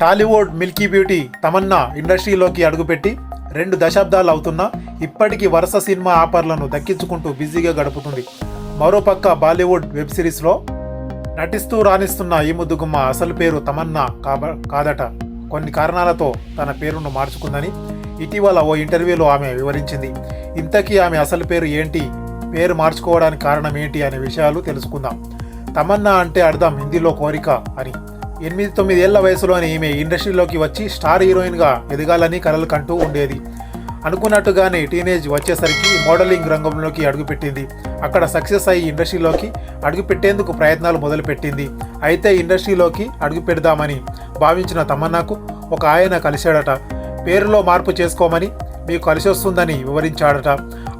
Tollywood Milky beauty Tamannaah ఇండస్ట్రీలోకి అడుగుపెట్టి రెండు దశాబ్దాలు అవుతున్నా ఇప్పటికీ వరుస సినిమా ఆఫర్లను దక్కించుకుంటూ బిజీగా గడుపుతుంది. మరోపక్క బాలీవుడ్ వెబ్ సిరీస్లో నటిస్తూ రాణిస్తున్న ఈ ముద్దుగుమ్మ అసలు పేరు తమన్నా కాబ కాదట. కొన్ని కారణాలతో తన పేరును మార్చుకుందని ఇటీవల ఓ ఇంటర్వ్యూలో ఆమె వివరించింది. ఇంతకీ ఆమె అసలు పేరు ఏంటి? పేరు మార్చుకోవడానికి కారణం ఏంటి అనే విషయాలు తెలుసుకుందాం. తమన్నా అంటే అర్థం హిందీలో కోరిక అని. ఎనిమిది తొమ్మిది ఏళ్ళ వయసులోనే ఈమె ఇండస్ట్రీలోకి వచ్చి స్టార్ హీరోయిన్గా ఎదగాలని కలలు కంటూ ఉండేది. అనుకున్నట్టుగానే టీనేజ్ వచ్చేసరికి మోడలింగ్ రంగంలోకి అడుగుపెట్టింది. అక్కడ సక్సెస్ అయ్యి ఇండస్ట్రీలోకి అడుగుపెట్టేందుకు ప్రయత్నాలు మొదలుపెట్టింది. అయితే ఇండస్ట్రీలోకి అడుగు పెడదామని భావించిన తమన్నాకు ఒక ఆయన కలిశాడట. పేరులో మార్పు చేసుకోమని మీకు కలిసి వస్తుందని వివరించాడట.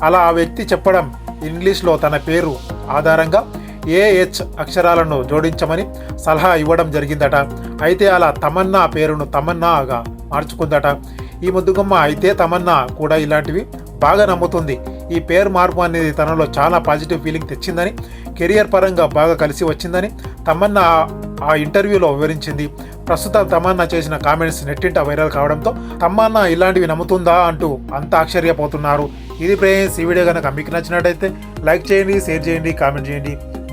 అలా ఆ వ్యక్తి చెప్పడం ఇంగ్లీష్లో తన పేరు ఆధారంగా ఏహెచ్ అక్షరాలను జోడించమని సలహా ఇవ్వడం జరిగిందట. అయితే అలా తమన్నా పేరును తమన్నాగా మార్చుకుందట. ఈ ముద్దుగుమ్మ అయితే తమన్నా కూడా ఇలాంటివి బాగా నమ్ముతుంది. ఈ పేరు మార్పు అనేది తనలో చాలా పాజిటివ్ ఫీలింగ్ తెచ్చిందని కెరియర్ పరంగా బాగా కలిసి వచ్చిందని తమన్నా ఆ- ఇంటర్వ్యూలో వివరించింది. ప్రస్తుతం తమన్నా చేసిన కామెంట్స్ నెట్టింట వైరల్ కావడంతో తమన్నా ఇలాంటివి నమ్ముతుందా అంటూ అంతా ఆశ్చర్యపోతున్నారు. ఇది ప్రేయన్స్ ఈ వీడియో కనుక మీకు నచ్చినట్టయితే లైక్ చేయండి షేర్ చేయండి కామెంట్ చేయండి.